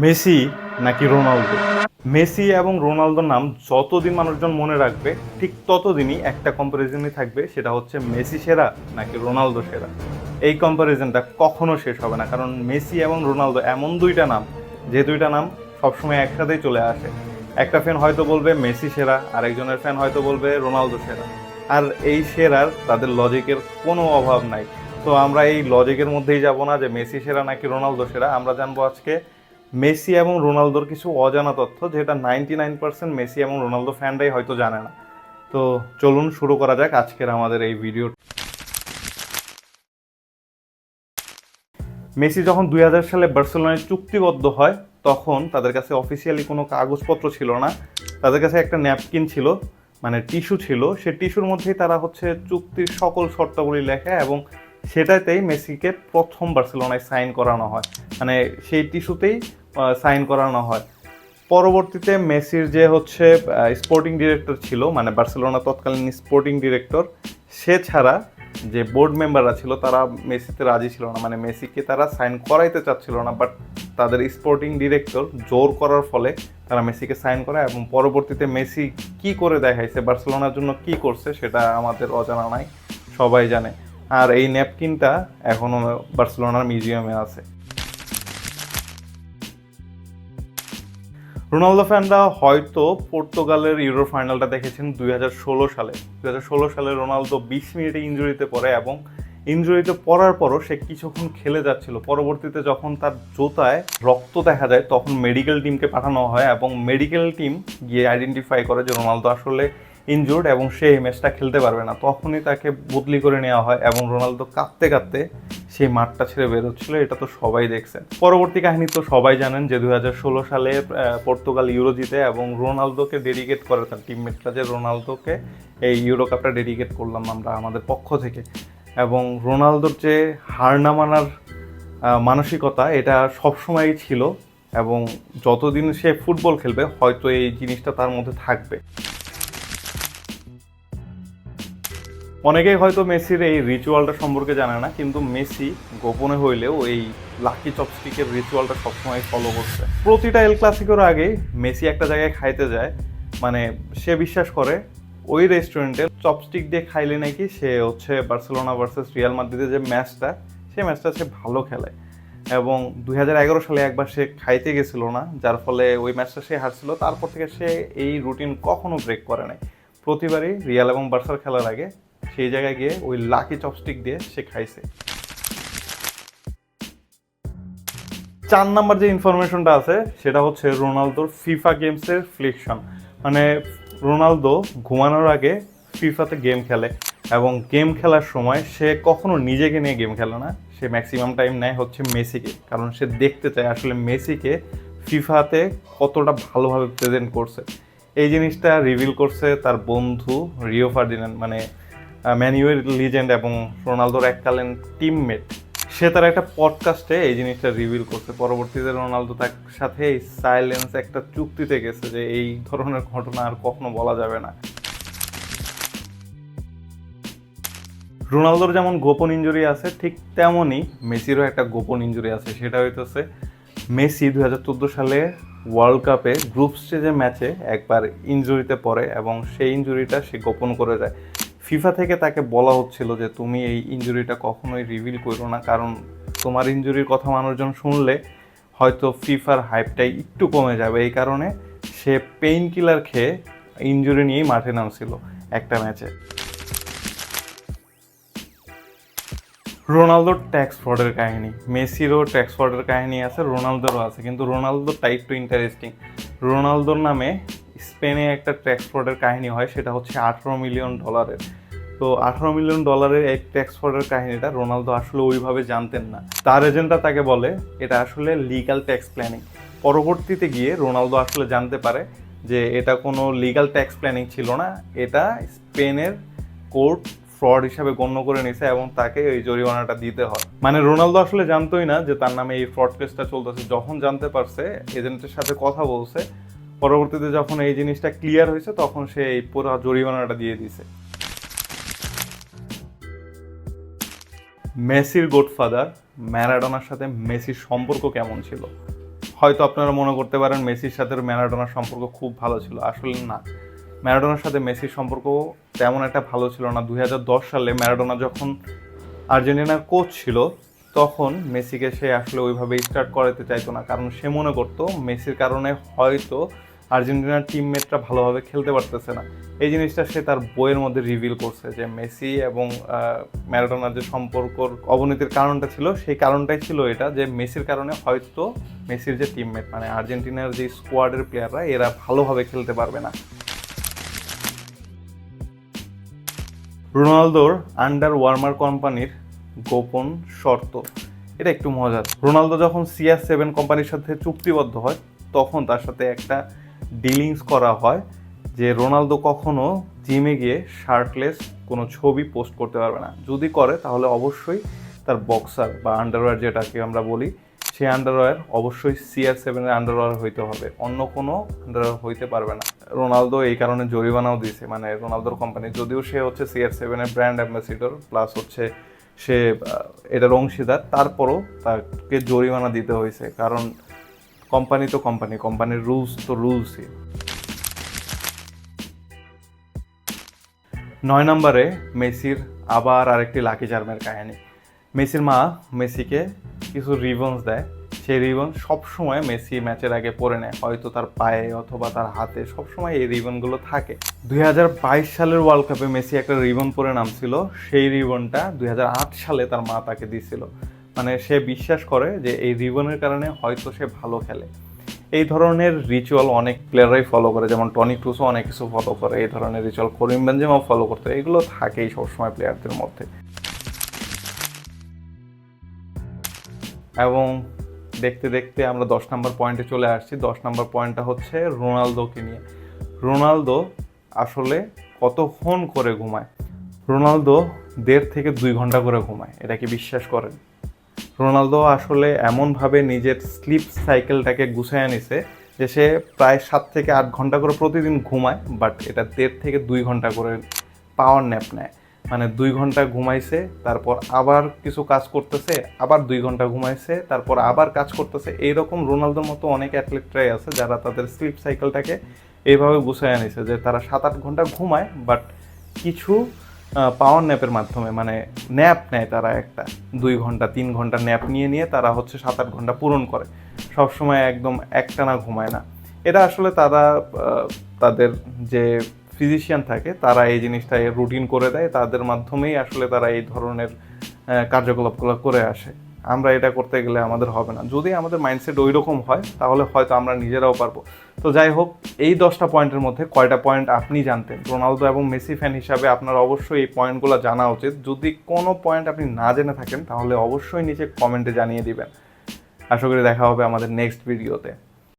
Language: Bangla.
মেসি নাকি রোনালদো? মেসি এবং রোনালদোর নাম যতদিন মানুষজন মনে রাখবে, ঠিক ততদিনই একটা কম্পারিজনই থাকবে, সেটা হচ্ছে মেসি সেরা নাকি রোনালদো সেরা। এই কম্পারিজনটা কখনো শেষ হবে না, কারণ মেসি এবং রোনালদো এমন দুইটা নাম, যে দুইটা নাম সবসময় একসাথেই চলে আসে। একটা ফ্যান হয়তো বলবে মেসি সেরা আর একজনের ফ্যান হয়তো বলবে রোনালদো সেরা। আর এই সেরার তাদের লজিকের কোনো অভাব নাই। তো আমরা এই লজিকের মধ্যেই যাব না যে মেসি সেরা নাকি রোনালদো সেরা, আমরা জানব আজকে মেসি এবং রোনালদোর কিছু অজানা তথ্য, যেটা নাইনটি নাইন পার্সেন্ট মেসি এবং রোনালদো ফ্যানরাই হয়তো জানে না। তো চলুন শুরু করা যাক আজকের আমাদের এই ভিডিও মেসি যখন দুই হাজার সালে বার্সেলোনায় চুক্তিবদ্ধ হয়, তখন তাদের কাছে অফিসিয়ালি কোনো কাগজপত্র ছিল না। তাদের কাছে একটা ন্যাপকিন ছিল মানে টিস্যু ছিল। সে টিস্যুর মধ্যেই তারা হচ্ছে চুক্তির সকল শর্তাবলী লেখে এবং সেটাতেই মেসিকে প্রথম বার্সেলোনায় সাইন করানো হয়। মানে সেই টিস্যুতেই সাইন করানো হয়। পরবর্তীতে মেসির যে হচ্ছে স্পোর্টিং ডিরেক্টর ছিল মানে বার্সেলোনা তৎকালীন স্পোর্টিং ডিরেক্টর সে ছাড়া যে বোর্ড মেম্বাররা ছিল, তারা মেসিতে রাজি ছিল না। মানে মেসিকে তারা সাইন করাইতে চাচ্ছিল না বাট তাদের স্পোর্টিং ডিরেক্টর জোর করার ফলে তারা মেসিকে সাইন করে এবং পরবর্তীতে মেসি কি করে দেখাইছে, বার্সেলোনার জন্য কি করছে, সেটা আমাদের অজানা নাই, সবাই জানে। আর এই ন্যাপকিনটা এখনও বার্সেলোনার মিউজিয়ামে আছে। রোনালদো ফ্যানরা হয়তো পর্তুগালের ইউরো ফাইনালটা দেখেছেন দুই হাজার ষোলো সালে। দুই হাজার ষোলো সালে রোনালদো বিশ মিনিটে ইঞ্জুরিতে পড়ে এবং ইঞ্জুরিতে পড়ার পরও সে কিছুক্ষণ খেলে যাচ্ছিল। পরবর্তীতে যখন তার জোতায় রক্ত দেখা যায়, তখন মেডিকেল টিমকে পাঠানো হয় এবং মেডিকেল টিম গিয়ে আইডেন্টিফাই করে যে রোনালদো আসলে ইনজুর্ড এবং সে ম্যাচটা খেলতে পারবে না। তখনই তাকে বদলি করে নেওয়া হয় এবং রোনালদো কাঁদতে কাঁদতে সেই মাঠটা ছেড়ে বেরোচ্ছিল, এটা তো সবাই দেখছেন। পরবর্তী কাহিনী তো সবাই জানেন যে দু হাজার ষোলো সালে পর্তুগাল ইউরো জিতে এবং রোনালদোকে ডেডিকেট করে তার টিমমেটরা যে রোনালদোকে এই ইউরো কাপটা ডেডিকেট করলাম আমরা আমাদের পক্ষ থেকে। এবং রোনালদোর যে হার না মানার মানসিকতা, এটা সবসময়ই ছিল এবং যতদিন সে ফুটবল খেলবে, হয়তো এই জিনিসটা তার মধ্যে থাকবে। অনেকেই হয়তো মেসির এই রিচুয়ালটা সম্পর্কে জানে না, কিন্তু মেসি গোপনে হইলেও এই লাকি চপস্টিকের রিচুয়ালটা সবসময় ফলো করছে। প্রতিটা এল ক্লাসিকোর আগে মেসি একটা জায়গায় খাইতে যায় মানে সে বিশ্বাস করে ওই রেস্টুরেন্টে চপস্টিক দিয়ে খাইলে নাকি সে হচ্ছে বার্সেলোনা ভার্সেস রিয়াল মাদ্রিদের যে ম্যাচটা সেই ম্যাচটা সে ভালো খেলে। এবং দুই হাজার এগারো সালে একবার সে খাইতে গেছিল না, যার ফলে ওই ম্যাচটা সে হারছিল, তারপর থেকে সে এই রুটিন কখনো ব্রেক করে নাই। প্রতিবারই রিয়াল এবং বার্সার খেলার আগে সেই জায়গায় গিয়ে ওই লাকি চপস্টিক দিয়ে সে খাইছে। চার নাম্বার যে ইনফরমেশনটা আছে, সেটা হচ্ছে রোনালদোর ফিফা গেমসের ফ্লিকশন মানে রোনালদো ঘুমানোর আগে ফিফাতে গেম খেলে এবং গেম খেলার সময় সে কখনো নিজেকে নিয়ে গেম খেলে না। সে ম্যাক্সিমাম টাইম নেয় হচ্ছে মেসিকে, কারণ সে দেখতে চায় আসলে মেসিকে ফিফাতে কতটা ভালোভাবে প্রেজেন্ট করছে। এই জিনিসটা রিভিল করছে তার বন্ধু রিও ফার্ডিনান্ড মানে ম্যানুয়েল লিজেন্ড এবং রোনালদোর এককালীন টিমমেট। সে তার একটা পডকাস্টে এই জিনিসটা রিভিল করছে। পরবর্তীতে রোনালদো তার সাথে সাইলেন্স একটা চুক্তিতে গেছে যে এই ধরনের ঘটনা আর কখনো বলা যাবে না। রোনালদোর যেমন গোপন ইঞ্জুরি আছে, ঠিক তেমনই মেসিরও একটা গোপন ইঞ্জুরি আছে। সেটা হইতেছে মেসি দুই হাজার চোদ্দ সালে ওয়ার্ল্ড কাপে গ্রুপ স্টেজের ম্যাচে একবার ইঞ্জুরিতে পড়ে এবং সেই ইঞ্জুরিটা সে গোপন করে যায় ফিফা থেকে তাকে বলা হচ্ছিল যে তুমি এই ইঞ্জুরিটা কখনোই রিভিল করো না, কারণ তোমার ইঞ্জুরির কথা মানুষজন শুনলে হয়তো ফিফার হাইপটাই একটু কমে যাবে। এই কারণে সে পেইন কিলার খেয়ে ইঞ্জুরি নিয়েই মাঠে নামছিল একটা ম্যাচে। রোনালদোর ট্যাক্স ফ্রডের কাহিনী। মেসিরও ট্যাক্স ফ্রডের কাহিনী আছে, রোনালদোরও আছে, কিন্তু রোনালদোরটা একটু ইন্টারেস্টিং রোনালদোর নামে স্পেনে একটা ট্যাক্স ফ্রডের কাহিনী হয়, সেটা হচ্ছে আঠারো মিলিয়ন ডলারের। তো আঠারো মিলিয়ন ডলারের এক ট্যাক্স ফ্রডের কাহিনীটা রোনালদো আসলে ওইভাবে জানতেন না। তার এজেন্টটা তাকে বলে, এটা আসলে লিগাল ট্যাক্স প্ল্যানিং পরবর্তীতে গিয়ে রোনালদো আসলে জানতে পারে যে এটা কোনো লিগাল ট্যাক্স প্ল্যানিং ছিল না, এটা স্পেনের কোর্ট ফ্রড হিসাবে গণ্য করে নিছে এবং তাকে এই জরিমানাটা দিতে হয়। মানে রোনালদো আসলে জানতোই না যে তার নামে এই ফ্রড কেসটা চলতেছে। যখন জানতে পারছে এজেন্টের সাথে কথা বলছে পরবর্তীতে যখন এই জিনিসটা ক্লিয়ার হয়েছে, তখন সে এই পুরো জরিমানাটা দিয়ে দিছে মেসির গোডফাদার ম্যারাডোনার সাথে মেসির সম্পর্ক কেমন ছিল? হয়তো আপনারা মনে করতে পারেন মেসির সাথে ম্যারাডোনার সম্পর্ক খুব ভালো ছিল, আসলে না। ম্যারাডোনার সাথে মেসির সম্পর্ক তেমন একটা ভালো ছিল না। দুই হাজার দশ সালে ম্যারাডোনা যখন আর্জেন্টিনার কোচ ছিল, তখন মেসিকে সে আসলে ওইভাবে স্টার্ট করাতে চাইতো না। কারণ সে মনে করতো, মেসির কারণে হয়তো আর্জেন্টিনার টিমমেটরা ভালোভাবে খেলতে পারতেছে না। এই জিনিসটা সে তার বইয়ের মধ্যে রিভিল করছে যে মেসি এবং ম্যারাডোনার যে সম্পর্কর অবনতির কারণটা ছিল, সেই কারণটাই ছিল এটা যে মেসির কারণে হয়তো মেসির যে টিমমেট মানে আর্জেন্টিনার যে স্কোয়াডের প্লেয়াররা এরা ভালোভাবে খেলতে পারবে না। রোনালদোর আন্ডার ওয়ার্মার কোম্পানির গোপন শর্ত। এটা একটু মজার। রোনালদো যখন সিআর সেভেন কোম্পানির সাথে চুক্তিবদ্ধ হয়, তখন তার সাথে একটা ডিলিংস করা হয় যে রোনালদো কখনো জিমে গিয়ে শার্টলেস কোনো ছবি পোস্ট করতে পারবে না। যদি করে, তাহলে অবশ্যই তার বক্সার বা আন্ডারওয়্যার যেটাকে আমরা বলি সেই আন্ডারওয়্যার অবশ্যই সিআর সেভেনের আন্ডারওয়্যার হইতে হবে। অন্য কোনো আন্ডারওয়্যার হইতে পারবে না। রোনালদো এই কারণে জরিমানাও দিয়েছে। মানে রোনালদোর কোম্পানি যদিও সে হচ্ছে সিআর সেভেনের ব্র্যান্ড অ্যাম্বাসিডর প্লাস হচ্ছে সে এটার অংশীদার, তারপরও তাকে জরিমানা দিতে হয়েছে। কারণ কোম্পানি তো কোম্পানি, কোম্পানির রুলস তো রুলসই নয় নম্বরে মেসির আবার আরেকটি লাকি চার্মের কাহিনী। মেসির মা মেসিকে কিছু রিবনস দেয়। সেই রিবন সবসময় মেসি ম্যাচের আগে পরে নেয়। হয়তো তার পায়ে অথবা তার হাতে সবসময় এই রিবনগুলো থাকে। দুই হাজার বাইশ সালের ওয়ার্ল্ড কাপে মেসি একটা রিবন পরে নামছিল। সেই রিবনটা দুই হাজার আট সালে তার মা তাকে দিছিল। মানে সে বিশ্বাস করে যে এই রিবনের কারণে হয়তো সে ভালো খেলে। এই ধরনের রিচুয়াল অনেক প্লেয়াররাই ফলো করে, যেমন টনি ক্রুসও অনেক কিছু ফলো করে, এই ধরনের রিচুয়াল করিম বেঞ্জেমাও ফলো করতে, এগুলো থাকেই সবসময় প্লেয়ারদের মধ্যে। এবং দেখতে দেখতে আমরা দশ নম্বর পয়েন্টে চলে আসছি। দশ নম্বর পয়েন্টটা হচ্ছে রোনালদোকে নিয়ে। রোনালদো আসলে কতক্ষণ করে ঘুমায়? রোনালদো দেড় থেকে দুই ঘণ্টা করে ঘুমায়, এটা কি বিশ্বাস করেন? রোনালদো আসলে এমনভাবে নিজের স্লিপ সাইকেলটাকে গুছায় নিছে যে সে প্রায় সাত থেকে আট ঘণ্টা করে প্রতিদিন ঘুমায়, বাট এটা দেড় থেকে দুই ঘণ্টা করে পাওয়ার ন্যাপ নেয়। মানে দুই ঘণ্টা ঘুমাইছে, তারপর আবার কিছু কাজ করতেছে, আবার দুই ঘণ্টা ঘুমাইছে, তারপর আবার কাজ করতেছে। এইরকম রোনালদোর মতো অনেক অ্যাথলেটরাই আছে যারা তাদের স্লিপ সাইকেলটাকে এইভাবে গুছায় নিছে যে তারা সাত আট ঘণ্টা ঘুমায়, বাট কিছু পাওয়ার ন্যাপের মাধ্যমে মানে ন্যাপ নেয় তারা একটা, দুই ঘণ্টা, তিন ঘণ্টা ন্যাপ নিয়ে নিয়ে তারা হচ্ছে সাত আট ঘণ্টা পূরণ করে। সবসময় একদম একটানা ঘুমায় না। এটা আসলে তারা তাদের যে ফিজিশিয়ান থাকে, তারা এই জিনিসটা রুটিন করে দেয়। তাদের মাধ্যমেই আসলে তারা এই ধরনের কার্যকলাপগুলো করে আসে। আমরা এটা করতে গেলে আমাদের হবে না। যদি আমাদের মাইন্ডসেট ওই রকম হয়, তাহলে হয়তো আমরা নিজেরাও পারব। তো যাই হোক, এই দশটা পয়েন্টের মধ্যে কয়টা পয়েন্ট আপনি জানতেন? রোনালদো এবং মেসি ফ্যান হিসাবে আপনার অবশ্যই এই পয়েন্টগুলো জানা উচিত। যদি কোনো পয়েন্ট আপনি না জেনে থাকেন, তাহলে অবশ্যই নিচে কমেন্টে জানিয়ে দিবেন। আশা করি দেখা হবে আমাদের নেক্সট ভিডিওতে